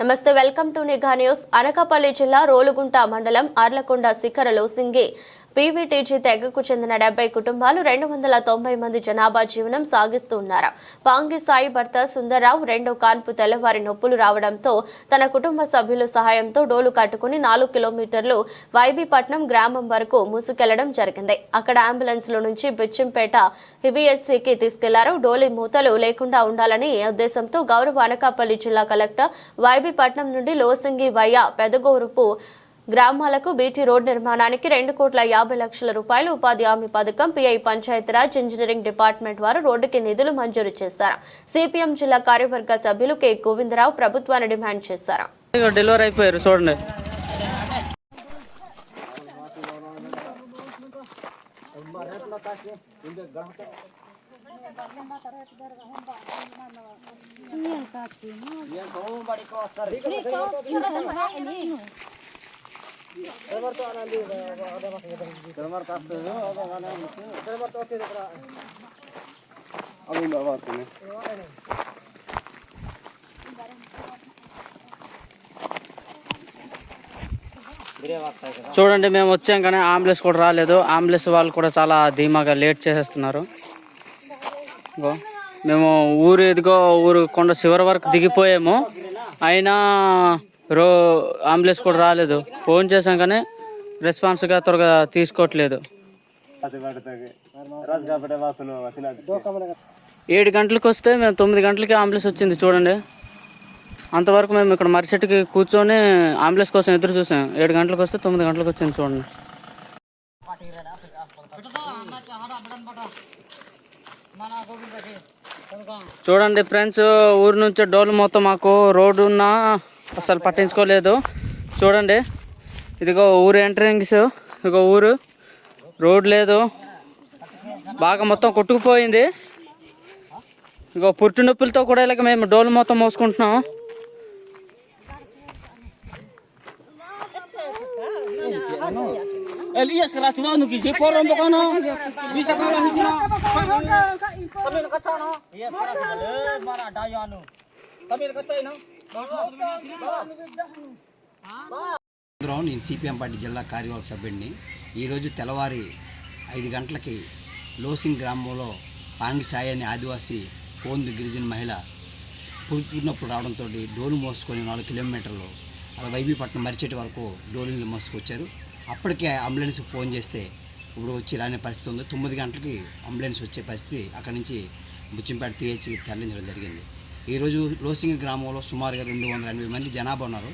నమస్తే welcome to Nigha news. Anakapalli జిల్లా రోలుగుంట మండలం ఆర్లకొండ శిఖరలో సింగి పీవీటీజీ తెగకు చెందిన డెబ్బై కుటుంబాలు రెండు వందల తొంభై మంది జనాభా జీవనం సాగిస్తూ ఉన్నారు. పాంగి సాయి భర్త సుందర్రావు రెండో కాన్పు తెల్లవారి నొప్పులు రావడంతో తన కుటుంబ సభ్యుల సహాయంతో డోలు కట్టుకుని నాలుగు కిలోమీటర్లు వైబీపట్నం గ్రామం వరకు మూసుకెళ్ళడం జరిగింది. అక్కడ అంబులెన్స్లో నుంచి బిచ్చంపేట హిబిఎస్సికి తీసుకెళ్ళారు. డోలి మూతలు లేకుండా ఉండాలని ఉద్దేశంతో గౌరవ అనకాపల్లి జిల్లా కలెక్టర్ వైబీపట్నం నుండి లోసింగి వయ్య పెదగోరుపు గ్రామాలకు బీటీ రోడ్ నిర్మాణానికి రెండు కోట్ల యాభై లక్షల రూపాయలు ఉపాధి హామీ పథకం పిఐ పంచాయతీరాజ్ ఇంజనీరింగ్ డిపార్ట్మెంట్ వారు రోడ్డుకి నిధులు మంజూరు చేశారు. సిపిఎం జిల్లా కార్యవర్గ సభ్యులు కె గోవిందరావు ప్రభుత్వాన్ని డిమాండ్ చేశారు. డెలివరీ అయిపోయారు చూడండి. చూడండి మేము వచ్చాం కానీ అంబులెన్స్ కూడా రాలేదు. అంబులెన్స్ వాళ్ళు కూడా చాలా ధీమాగా లేట్ చేసేస్తున్నారు. మేము ఊరు ఎదుగో ఊరు కొండ చివరి వరకు దిగిపోయాము. అయినా రో అంబులెన్స్ కూడా రాలేదు. ఫోన్ చేసాం కానీ రెస్పాన్స్గా త్వరగా తీసుకోవట్లేదు. ఏడు గంటలకు వస్తే మేము తొమ్మిది గంటలకి అంబులెన్స్ వచ్చింది చూడండి. అంతవరకు మేము ఇక్కడ మరిచెట్టుకి కూర్చొని అంబులెన్స్ కోసం ఎదురు చూసాం. ఏడు గంటలకు వస్తే తొమ్మిది గంటలకు వచ్చింది చూడండి. చూడండి ఫ్రెండ్స్ ఊరు నుంచి డోలు మొత్తం మాకు రోడ్డు ఉన్నా అసలు పట్టించుకోలేదు. చూడండి. ఇదిగో ఊరు ఎంట్రింగ్స్ ఇదిగో ఊరు రోడ్ లేదు బాగా మొత్తం కొట్టుకుపోయింది ఇగో పుట్టు నొప్పులతో కూడా ఇలాగ మేము డోలు మొత్తం మోసుకుంటున్నాం Elias kelas నేను సిపిఎం పార్టీ జిల్లా కార్యవర్గ సభ్యుడిని. ఈరోజు తెల్లవారి ఐదు గంటలకి లోసింగ్ గ్రామంలో పాంగి సాయి అనే ఆదివాసీ కోందు గిరిజన మహిళ పుట్టినప్పుడు రావడంతో డోలు మోసుకొని నాలుగు కిలోమీటర్లు అలా వైబీపట్నం మరిచేటి వరకు డోలుని మోసుకొచ్చారు. అప్పటికే అంబులెన్స్ ఫోన్ చేస్తే ఇప్పుడు వచ్చి రాని పరిస్థితి ఉంది. తొమ్మిది గంటలకి అంబులెన్స్ వచ్చే పరిస్థితి అక్కడి నుంచి బుచ్చింపేట పిహెచ్కి తరలించడం జరిగింది. ఈరోజు లోసింగ్ గ్రామంలో సుమారుగా రెండు వందల ఎనభై మంది జనాభా ఉన్నారు.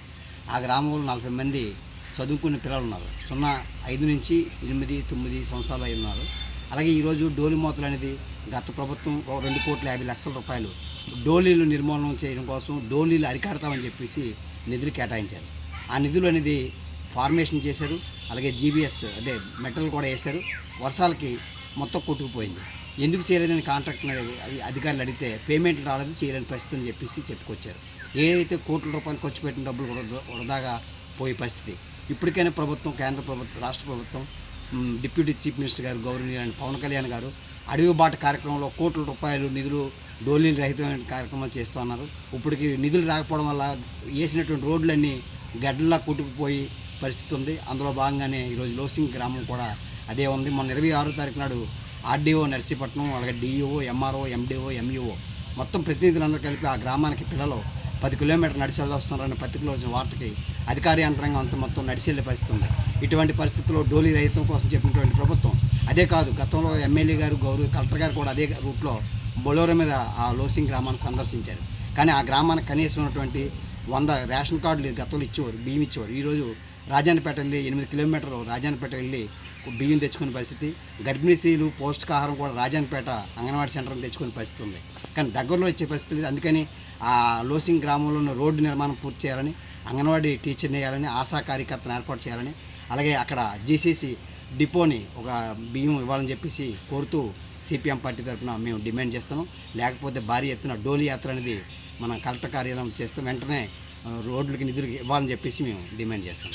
ఆ గ్రామంలో నలభై మంది చదువుకునే పిల్లలు ఉన్నారు సున్నా ఐదు నుంచి ఎనిమిది తొమ్మిది సంవత్సరాలు అయి ఉన్నారు. అలాగే ఈరోజు డోలి మూతలు అనేది గత ప్రభుత్వం రెండు కోట్ల యాభై లక్షల రూపాయలు డోలీలు నిర్మూలన చేయడం కోసం డోలీలు అరికడతామని చెప్పేసి నిధులు కేటాయించారు. ఆ నిధులు అనేది ఫార్మేషన్ చేశారు. అలాగే జీబీఎస్ అదే మెటల్ కూడా వేశారు. వర్షాలకి మొత్తం కొట్టుకుపోయింది. ఎందుకు చేయలేదని కాంట్రాక్ట్ అధికారులు అడిగితే పేమెంట్ రాలేదు చేయలేని పరిస్థితి అని చెప్పేసి చెప్పుకొచ్చారు. ఏదైతే కోట్ల రూపాయలు ఖర్చు పెట్టిన డబ్బులు వృధాగా పోయే పరిస్థితి. ఇప్పటికైనా ప్రభుత్వం కేంద్ర ప్రభుత్వం రాష్ట్ర ప్రభుత్వం డిప్యూటీ చీఫ్ మినిస్టర్ గారు గౌరవనీయులైన పవన్ కళ్యాణ్ గారు అడవి బాట కార్యక్రమంలో కోట్ల రూపాయలు నిధులు డోలీలు రహితమైన కార్యక్రమాలు చేస్తూ ఉన్నారు. ఇప్పటికి నిధులు రాకపోవడం వల్ల వేసినటువంటి రోడ్లన్నీ గడ్డలా కొట్టుకుపోయి పరిస్థితి ఉంది. అందులో భాగంగానే ఈరోజు లోసింగ్ గ్రామం కూడా అదే ఉంది. మొన్న ఇరవై ఆరో తారీఖు నాడు ఆర్డీఓ నర్సీపట్నం అలాగే డిఈఓ ఎంఆర్ఓ ఎండిఓ ఎంఈఓ మొత్తం ప్రతినిధులందరూ కలిపి ఆ గ్రామానికి పిల్లలు పది కిలోమీటర్లు నడిచి వస్తున్నారన్న పత్రికలో వచ్చిన వార్తకి అధికార యంత్రాంగం అంత మొత్తం నడిచి వెళ్ళే ఇటువంటి పరిస్థితుల్లో డోలీ రహితం కోసం చెప్పినటువంటి ప్రభుత్వం అదే కాదు గతంలో ఎమ్మెల్యే గారు గౌరవ కలెక్టర్ గారు కూడా అదే రూట్లో బొలోరో మీద ఆ లోసింగ్ గ్రామాన్ని సందర్శించారు. కానీ ఆ గ్రామానికి కనీసం ఉన్నటువంటి వంద రేషన్ కార్డులు గతంలో ఇచ్చేవారు బియ్యం ఇచ్చేవారు. ఈరోజు రాజానిపేట వెళ్ళి ఎనిమిది కిలోమీటర్లు రాజానిపేట వెళ్ళి బియ్యం తెచ్చుకునే పరిస్థితి గర్భిణీ స్త్రీలు పౌష్టికాహారం కూడా రాజానిపేట అంగన్వాడీ సెంటర్ తెచ్చుకునే పరిస్థితి ఉంది. కానీ దగ్గరలో వచ్చే పరిస్థితి లేదు. అందుకని ఆ లోసింగ్ గ్రామంలో ఉన్న రోడ్డు నిర్మాణం పూర్తి చేయాలని అంగన్వాడీ టీచర్ని వేయాలని ఆశా కార్యకర్తను ఏర్పాటు చేయాలని అలాగే అక్కడ జీసీసీ డిపోని ఒక బియ్యం ఇవ్వాలని చెప్పేసి కోరుతూ సిపిఎం పార్టీ తరఫున మేము డిమాండ్ చేస్తున్నాం లేకపోతే భారీ ఎత్తున డోలీ యాత్ర అనేది మన కలెక్టర్ కార్యాలయం చేస్తాం. వెంటనే రోడ్లకి నిధులు ఇవ్వాలని చెప్పేసి మేము డిమాండ్ చేస్తాం.